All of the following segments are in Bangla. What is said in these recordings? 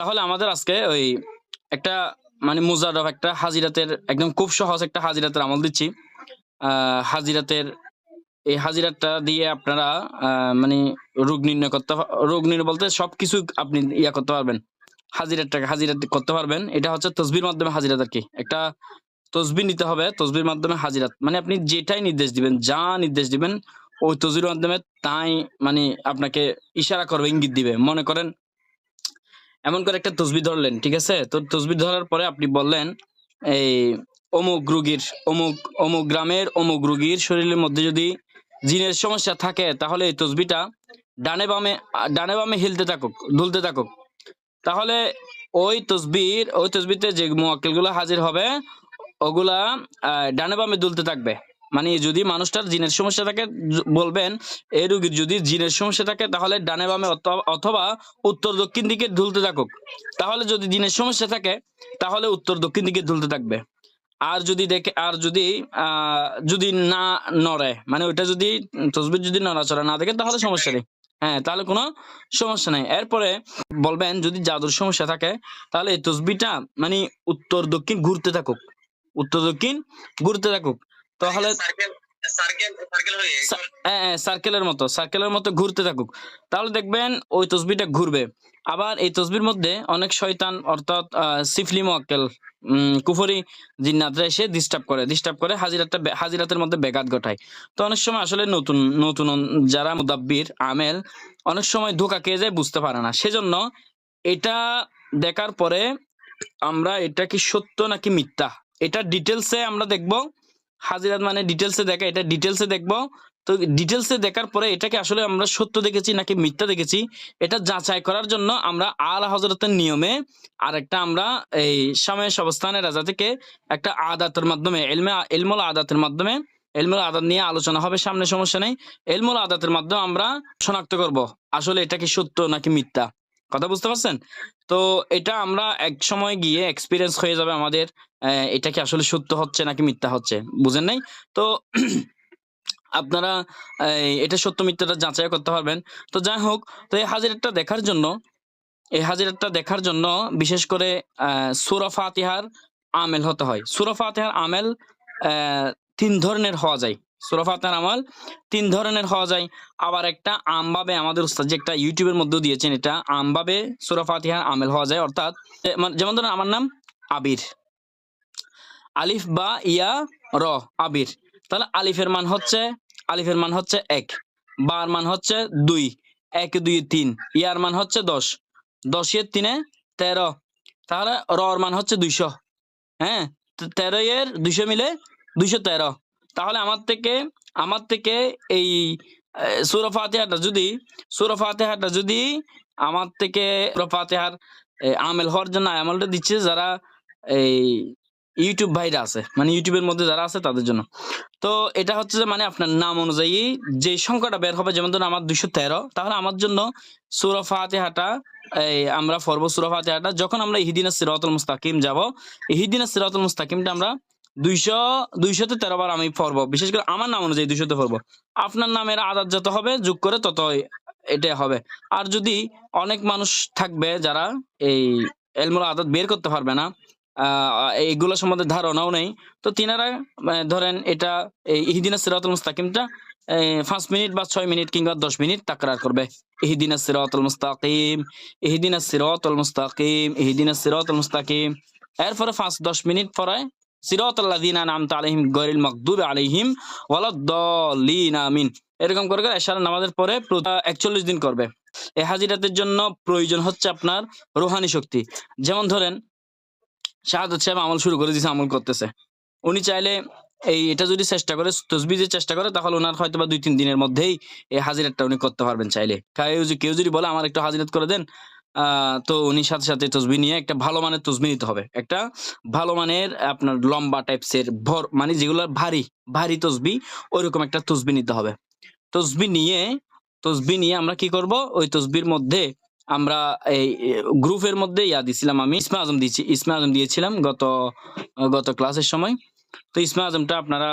তাহলে আমাদের আজকে ওই একটা মানে মুজারফ একটা হাজিরাতের একদম খুব সহজ একটা হাজিরাতের আমল দিচ্ছি। হাজিরাতের এই হাজিরাতটা দিয়ে আপনারা মানে রোগ নির্ণয় করতে রোগ নির্ণয় বলতে সবকিছু আপনি ইয়া করতে পারবেন। হাজিরাতটাকে হাজিরাত করতে পারবেন। এটা হচ্ছে তসবির মাধ্যমে হাজিরাত আর কি। একটা তসবি নিতে হবে, তসবির মাধ্যমে হাজিরাত। মানে আপনি যেটাই নির্দেশ দিবেন, যা নির্দেশ দিবেন, ওই তসবির মাধ্যমে তাই মানে আপনাকে ইশারা করবে, ইঙ্গিত দিবে। মনে করেন এমন করে একটা তসবি ধরলেন, ঠিক আছে? তো তসবি ধরার পরে আপনি বললেন, এই অমুক রুগীর, অমুক অমুক গ্রামের অমুক রুগীর শরীরের মধ্যে যদি জিনের সমস্যা থাকে, তাহলে এই তসবিটা ডানে বামে ডানে বামে হিলতে থাকুক, দুলতে থাকুক। তাহলে ওই তসবির, ওই তসবিতে যে মোয়াক্কেলগুলো হাজির হবে, ওগুলা ডানে বামে দুলতে থাকবে। মানে যদি মানুষটার জিনের সমস্যা থাকে বলবেন, এই রুগীর যদি জিনের সমস্যা থাকে, তাহলে ডানে বামে অথবা- উত্তর দক্ষিণ দিকে ঢুলতে থাকুক। তাহলে যদি জিনের সমস্যা থাকে, তাহলে উত্তর দক্ষিণ দিকে ঢুলতে থাকবে। আর যদি দেখে, আর যদি যদি না নড়ে মানে ওইটা যদি তসবির যদি নড়াচড়া না দেখে, তাহলে সমস্যা নেই। হ্যাঁ তাহলে কোনো সমস্যা নেই। এরপরে বলবেন, যদি জাদুর সমস্যা থাকে, তাহলে এই তসবিটা মানে উত্তর দক্ষিণ ঘুরতে থাকুক। উত্তর দক্ষিণ ঘুরতে থাকুক। তাহলে সার্কেল সার্কেল সার্কেল হ্যাঁ সার্কেলের মতো সার্কেলের মতো ঘুরতে থাকুক। তাহলে দেখবেন ওই তসবিটা ঘুরবে। আবার এই তসবির মধ্যে অনেক শয়তান অর্থাৎ সিফলি মোয়াক্কেল কুফরি জিন্নাতরা এসে ডিস্টার্ব করে ডিস্টার্ব করে হাজিরাতটা হাজিরাতের মধ্যে ব্যাঘাত ঘটায়। তো অনেক সময় আসলে নতুন নতুন যারা মুদাব্বির আমেল অনেক সময় ধোকা খেয়ে যায় বুঝতে পারে না। সেজন্য এটা দেখার পরে আমরা এটা কি সত্য নাকি মিথ্যা? এটা ডিটেলসে আমরা দেখব। হাজিরাত মানে ডিটেলসে দেখা, এটা ডিটেলসে দেখব। তো ডিটেলসে দেখার পরে এটাকে আসলে আমরা সত্য দেখেছি নাকি মিথ্যা দেখেছি, এটা যাচাই করার জন্য আমরা আল হজরতের নিয়মে আর একটা আমরা এই সাময় অবস্থানের রাজা থেকে একটা আদাতের মাধ্যমে এলমে এলমল আদাতের মাধ্যমে এলমুল আদাত নিয়ে আলোচনা হবে, সামনে সমস্যা নেই। এলমুল আদাতের মাধ্যমে আমরা শনাক্ত করব, আসলে এটা কি সত্য নাকি মিথ্যা? কথা বুঝতে পারছেন? তো এটা আমরা এক সময় গিয়ে এক্সপিরিয়েন্স হয়ে যাবে আমাদের এটা কি আসলে সত্য হচ্ছে নাকি মিথ্যা হচ্ছে? বুঝেন নাই? তো আপনারা এটা সত্য মিথ্যাটা যাচাই করতে পারবেন। তো যাই হোক, তো এই হাজিরাতটা দেখার জন্য, এই হাজিরাতটা দেখার জন্য বিশেষ করে সুরা ফাতিহার আমেল হতে হয়। সুরা ফাতিহার আমেল তিন ধরনের হওয়া যায়। সুরা ফাতিহার আমল তিন ধরনের হওয়া যায়। আবার একটা আমভাবে আমাদের উস্তাদ যে একটা ইউটিউবের মধ্যে দিয়েছেন, এটা আমভাবে সুরা ফাতিহার আমেল হওয়া যায়। অর্থাৎ মানে যেমন ধরুন আমার নাম আবির। আলিফ, বা, ইয়া, র, আবির। তাহলে আলিফের মান হচ্ছে, আলিফের মান হচ্ছে এক। বার মান হচ্ছে দুই। এক, দুই, তিন। ইয়ার মান হচ্ছে দশ। দশের তিনে তেরো। তাহলে রর মান হচ্ছে দুইশো। হ্যাঁ? তেরো এর দুইশো মিলে দুইশো তেরো। তাহলে আমার থেকে আমার থেকে এই সুরা ফাতেহাটা যদি, সুরা ফাতেহাটা যদি আমার থেকে, সুরা ফাতেহার আমেল হওয়ার জন্য আমলটা দিচ্ছে যারা এই ইউটিউব ভাইরা আছে মানে ইউটিউবের মধ্যে যারা আছে তাদের জন্য। তো এটা হচ্ছে যে মানে আপনার নাম অনুযায়ী যে সংখ্যাটা বের হবে, যেমন ধরুন আমার দুইশো তেরো, তাহলে আমার জন্য সুরা ফাতেহাটা, এই আমরা পড়ব সুরা ফাতেহাটা, যখন আমরা ইহিদিনা সিরাতুল মুস্তাকিম যাব, ইহিদিনা সিরাতুল মুস্তাকিমটা আমরা দুইশো দুইশোতে তেরো বার আমি পড়ব। বিশেষ করে আমার নাম অনুযায়ী দুইশোতে পড়ব। আপনার নামের আদাত যত হবে, যোগ করে তত এটা হবে। আর যদি অনেক মানুষ থাকবে যারা এই এলমুল আদাত বের করতে পারবে না আহ, এইগুলো সম্বন্ধে ধারণাও নেই। তো তিনারা ধরেন এটা ইহিদিনা সিরাতুল মুস্তাকিমটা পাঁচ মিনিট বা ছয় মিনিট কিংবা দশ মিনিট তাকরার করবে। ইহিদিনা সিরাতুল মুস্তাকিম ইহিদিনা সিরাতুল মুস্তাকিম ইহিদিনা সিরাতুল মুস্তাকিম। এরপরে পাঁচ দশ মিনিট পরে সিরাতাল্লাযিনা আনআমতা আলাইহিম গায়রিল মাগদুবি আলাইহিম ওয়ালাদ-দাল্লিন আমিন। এরকম করে করে এশার নামাজের পরে একচল্লিশ দিন করবে। এই হাজিরাতের জন্য প্রয়োজন হচ্ছে আপনার রোহানি শক্তি। যেমন ধরেন শাহাদত সাহেব আমল শুরু করে দিয়েছে আমল করতেছে। উনি চাইলে এই এটা যদি চেষ্টা করে তসবিজের চেষ্টা করে, তাহলে ওনার হয়তো বা দুই তিন দিনের মধ্যেই এই হাজিরাতটা উনি করতে পারবেন চাইলে। কেউ যদি বলে, আমার একটু হাজিরাত করে দেন তো উনি সাথে সাথে তসবি নিয়ে একটা ভালো মানের তসবি নিতে হবে। একটা ভালো মানের আপনার লম্বা টাইপসের ভর মানে যেগুলো ভারী ভারী তসবি, ওইরকম একটা তসবি নিতে হবে। তসবি নিয়ে তসবি নিয়ে আমরা কি করব? ওই তসবির মধ্যে আমরা এই গ্রুপের মধ্যে ইয়া দিছিলাম আমি ইসমা আজম দিয়েছি ইসমা আজম দিয়েছিলাম গত গত ক্লাসের সময়। তো ইসমা আজমটা আপনারা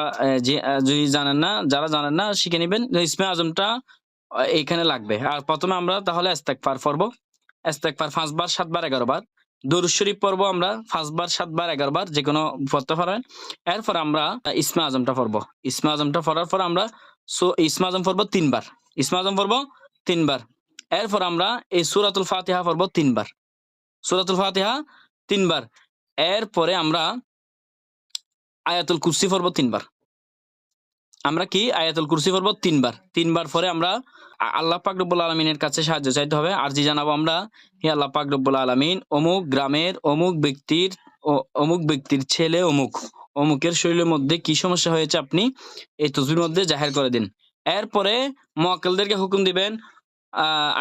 যে যদি জানেন না যারা জানেন না শিখে নেবেন। ইসমা আজমটা আহ, এইখানে লাগবে। আর প্রথমে আমরা তাহলে ইস্তেগফার পড়ব। ইস্তেগফার পাঁচবার সাতবার এগারো বার দরুদ শরীফ পড়ব আমরা পাঁচবার সাতবার এগারো বার যে কোনো পড়তে পারেন। এরপর আমরা ইসমা আজমটা পড়ব। ইসমা আজমটা পড়ার পর আমরা সো ইসমা আজম পড়ব তিনবার। ইসমা আজম পড়ব তিনবার। এরপর আমরা এই সুরাতুল ফাতিহা পড়ব তিনবার। সুরাতুল ফাতিহা তিনবার। এরপরে আমরা আয়াতুল কুরসি পড়ব তিনবার। আমরা কি আয়াতুল কুরসি পড়ব তিনবার। তিনবার পরে আমরা আল্লাহ পাক রব্বুল আলমিনের কাছে সাহায্য চাইতে হবে। আর জি জানাব আমরা, হে আল্লাহ পাক রব্বুল আলমিন, অমুক গ্রামের অমুক ব্যক্তির অমুক ব্যক্তির ছেলে অমুক, অমুকের শরীরের মধ্যে কি সমস্যা হয়েছে আপনি এই তসবির মধ্যে জাহের করে দিন। এরপরে মোয়াক্কেলদেরকে হুকুম দিবেন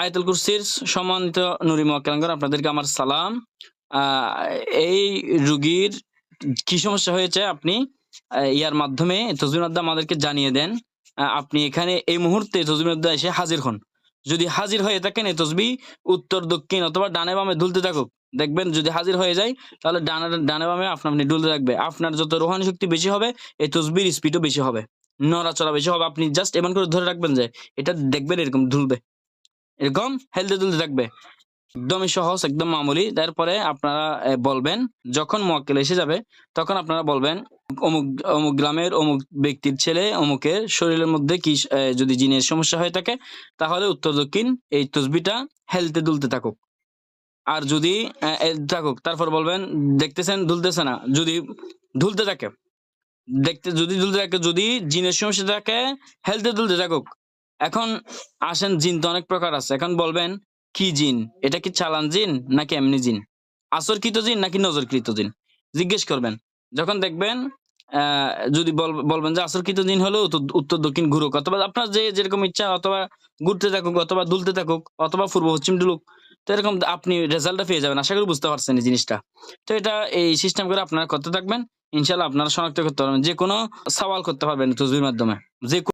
আয়াতুল কুরসির সম্মানিত নুরি মোয়াক্কেলাঙ্গর, আপনাদেরকে আমার সালাম। এই রুগীর কি সমস্যা হয়েছে আপনি ইয়ার মাধ্যমে মাধ্যমে আমাদেরকে জানিয়ে দেন। আপনি এখানে এই মুহূর্তে মধ্যে এসে হাজির হন। যদি হাজির হয়ে থাকেন এই তসবি উত্তর, দক্ষিণ অথবা ডানে বামে দুলতে থাকুক। দেখবেন যদি হাজির হয়ে যায়, তাহলে ডানে ডানে বামে আপনার আপনি দুলতে থাকবে। আপনার যত রোহানি শক্তি বেশি হবে, এই তসবির স্পিডও বেশি হবে। নড়াচড়া বেশি হবে। আপনি জাস্ট এমন করে ধরে রাখবেন যে, এটা দেখবেন এরকম দুলবে এরকম হেলতে দুলতে থাকবে। একদমই সহজ, একদম মামুলি। তারপরে আপনারা বলবেন, যখন মোয়াক্কেল এসে যাবে, তখন আপনারা বলবেন, অমুক অমুক গ্রামের অমুক ব্যক্তির ছেলে, অমুকের শরীরের মধ্যে কি যদি জিনের সমস্যা হয়ে থাকে, তাহলে উত্তর দক্ষিণ এই তসবিটা হেলতে দুলতে থাকুক। আর যদি থাকুক, তারপর বলবেন, দেখতেছেন, দুলতেছে না, যদি দুলতে থাকে। দেখতে, যদি দুলতে থাকে, যদি জিনের সমস্যা থাকে হেলতে দুলতে থাকুক। এখন আসেন জিন তো অনেক প্রকার আছে। এখন বলবেন, কি জিন? এটা কি চালান জিন নাকি এমনি জিন? আসরকৃত জিন নাকি নজরকৃত জিন? জিজ্ঞেস করবেন। যখন দেখবেন যদি বলবেন যে আসরকৃত জিন উত্তর- উত্তর দক্ষিণ ঘুরুক, অথবা আপনার যে যেরকম ইচ্ছা, অথবা ঘুরতে থাকুক, অথবা দুলতে থাকুক, অথবা পূর্ব পশ্চিম ডুলুক তো এরকম আপনি রেজাল্টটা পেয়ে যাবেন। আশা করি বুঝতে পারছেন এই জিনিসটা। তো এটা এই সিস্টেম করে আপনারা করতে থাকবেন। ইনশাল্লাহ আপনারা শনাক্ত করতে পারবেন। যে কোনো সওয়াল করতে পারবেন তসবির মাধ্যমে। যে